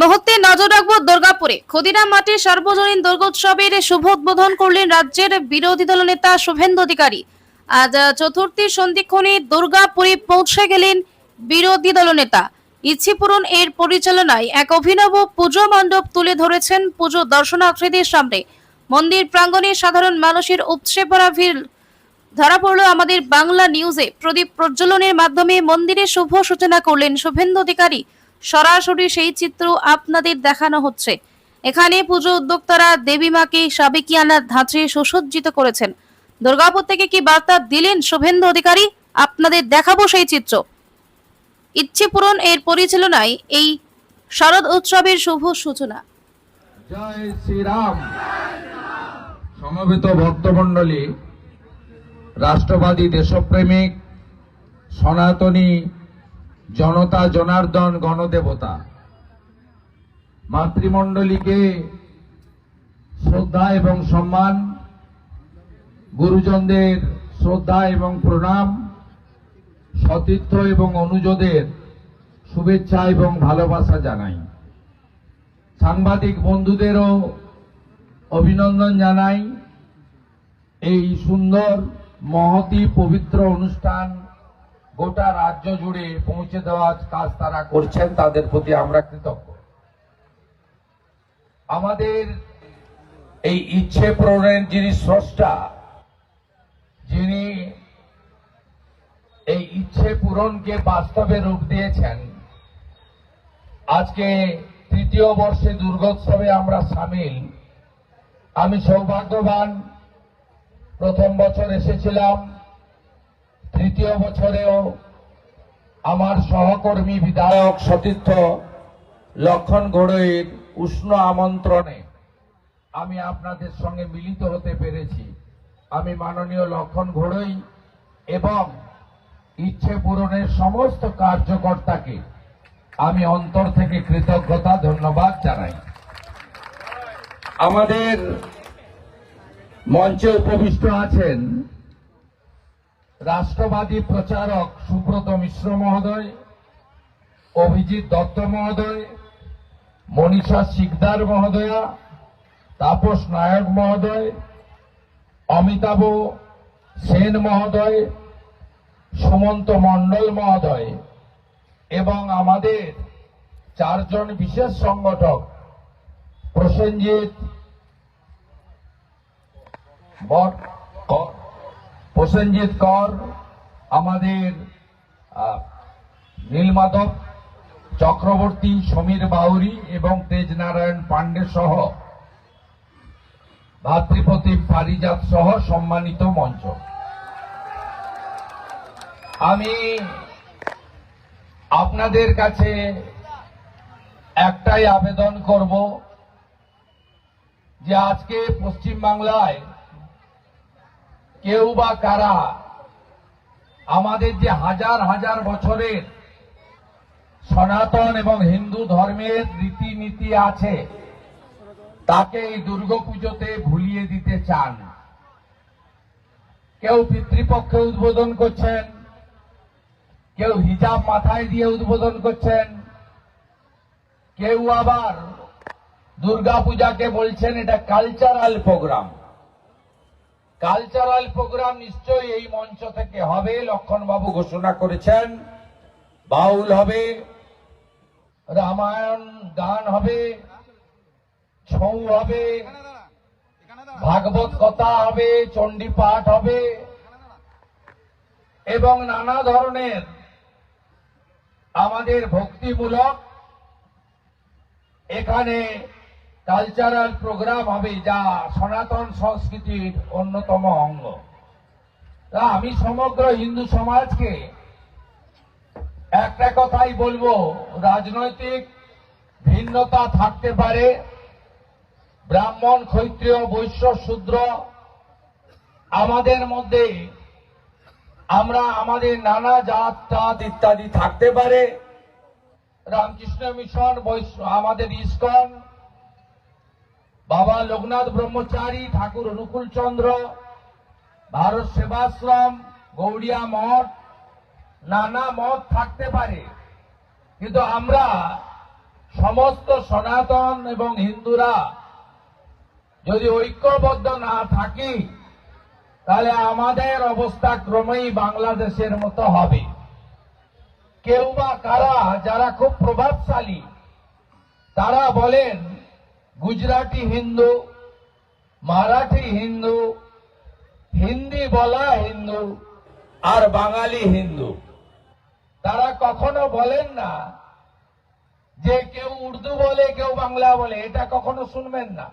মুহূর্তে নজর রাখব দুর্গাপুরে। ক্ষুদিরাম মাটির সার্বজনীন দুর্গোৎসবের শুভ উদ্বোধন করলেন রাজ্যের বিরোধী দল নেতা শুভেন্দু অধিকারী। আজ আহ, চতুর্থীর সন্ধিক্ষণে দুর্গাপুরে পৌঁছে গেলেন বিরোধী দল নেতা। ইচ্ছে পূরণ এর পরিচালনায় এক অভিনব পুজো মণ্ডপ তুলে ধরেছেন পুজো দর্শনার্থীদের সামনে। মন্দির প্রাঙ্গণে সাধারণ মানুষের উপচে পড়া ভিড়। ধরা পড়ল আমাদের বাংলা নিউজে। প্রদীপ প্রজ্বলনের মাধ্যমে মন্দিরে শুভ সূচনা করলেন শুভেন্দু অধিকারী। সরাসরি সেই চিত্র আপনাদের দেখানো হচ্ছে। এখানে পুজো উদ্যোক্তারা দেবী মাকে সাবেকিয়ানার ধাঁচে সুসজ্জিত করেছেন। দুর্গাপুর থেকে কি বার্তা দিলেন শুভেন্দু অধিকারী? আপনাদের দেখাবো সেই চিত্র। ইচ্ছে পূরণ এর পরিচালনায় এই শারদ উৎসবের শুভ সূচনা। জয় শ্রীরাম। সমবেত ভক্তমণ্ডলী, রাষ্ট্রবাদী দেশপ্রেমিক, সনাতনী জনতা, জনার্দন, গণদেবতা। মাতৃমণ্ডলীকে শ্রদ্ধা এবং সম্মান, গুরুজনদের শ্রদ্ধা এবং প্রণাম, সতীর্থ এবং অনুজদের শুভেচ্ছা এবং ভালোবাসা জানাই। সাংবাদিক বন্ধুদেরও অভিনন্দন জানাই। এই সুন্দর, মহতি, পবিত্র অনুষ্ঠান গোটা রাজ্য জুড়ে পৌঁছে দেওয়ার কাজ তারা করছেন। তাদের প্রতি আমরা কৃতজ্ঞ। আমাদের এই ইচ্ছে পূরণের যিনি স্রষ্টা যিনি এই ইচ্ছে পূরণকে বাস্তবে রূপ দিয়েছেন আজকে তৃতীয় বর্ষে দুর্গোৎসবে আমরা সামিল। আমি সৌভাগ্যবান প্রথম বছর এসেছিলাম। তৃতীয় বছরেও আমার সহকর্মী বিধায়ক সতীর্থ লক্ষণ গড়ইয়ের উষ্ণ আমন্ত্রণে আমি আপনাদের সঙ্গে মিলিত হতে পেরেছি। আমি মাননীয় লক্ষণ ঘোড়ই এবং ইচ্ছে পূরণের সমস্ত কার্যকর্তাকে আমি অন্তর থেকে কৃতজ্ঞতা, ধন্যবাদ জানাই। আমাদের মঞ্চে উপবিষ্ট আছেন রাষ্ট্রবাদী প্রচারক সুব্রত মিশ্র মহোদয়, অভিজিৎ দত্ত মহোদয়, মনীষা শিকদার মহোদয়া, তাপস নায়ক মহোদয়, অমিতাভ সেন মহোদয়, সুমন্ত মণ্ডল মহোদয় এবং আমাদের চারজন বিশেষ সংগঠক প্রসেনজিৎ বট প্রসেনজিৎ কর, আমাদের নীলমাধব চক্রবর্তী, সমীর বাউরি এবং তেজনারায়ণ পাণ্ডে সহ ভাতৃপ্রতিম পারিজাত সহ সম্মানিত মঞ্চ। আমি আপনাদের কাছে একটাই আবেদন করব যে আজকে পশ্চিম বাংলায় কেউ বা কারা আমাদের যে হাজার হাজার বছরের সনাতন এবং হিন্দু ধর্মের রীতিনীতি আছে, তাকে এই দুর্গাপুজোতে ভুলিয়ে দিতে চান। কেউ পিতৃপক্ষে উদ্বোধন করছেন, কেউ হিজাব মাথায় দিয়ে উদ্বোধন করছেন, কেউ আবার দুর্গাপূজাকে বলছেন এটা কালচারাল প্রোগ্রাম কালচারাল প্রোগ্রাম নিশ্চয়ই এই মঞ্চ থেকে হবে, লক্ষণবাবু ঘোষণা করেছেন। বাউল হবে, রামায়ণ গান হবে, ছৌ হবে, ভাগবত কথা হবে চণ্ডী পাঠ হবে, এবং নানা ধরনের আমাদের ভক্তিমূলক এখানে কালচারাল প্রোগ্রাম হবে যা সনাতন সংস্কৃতির অন্যতম অঙ্গ। তা আমি সমগ্র হিন্দু সমাজকে একটা কথাই বলব, রাজনৈতিক ভিন্নতা থাকতে পারে, ব্রাহ্মণ, ক্ষত্রিয়, বৈশ্য, শূদ্র, আমাদের মধ্যে আমরা আমাদের নানা জাত টাত ইত্যাদি থাকতে পারে। রামকৃষ্ণ মিশন আমাদের ইস্কন বাবা লোকনাথ ব্রহ্মচারী, ঠাকুর অনুকূল চন্দ্র, ভারত সেবাশ্রম, গৌড়িয়া মঠ, নানা মত থাকতে পারে। কিন্তু আমরা সমস্ত সনাতন এবং হিন্দুরা যদি ঐক্যবদ্ধ না থাকি, তাহলে আমাদের অবস্থা ক্রমেই বাংলাদেশের মতো হবে। কেউ বা কারা, যারা খুব প্রভাবশালী, তারা বলেন গুজরাটি হিন্দু, মারাঠি হিন্দু, হিন্দি বলা হিন্দু, আর বাঙালি হিন্দু। তারা কখনো বলেন না যে কেউ উর্দু বলে, কেউ বাংলা বলে, এটা কখনো শুনবেন না।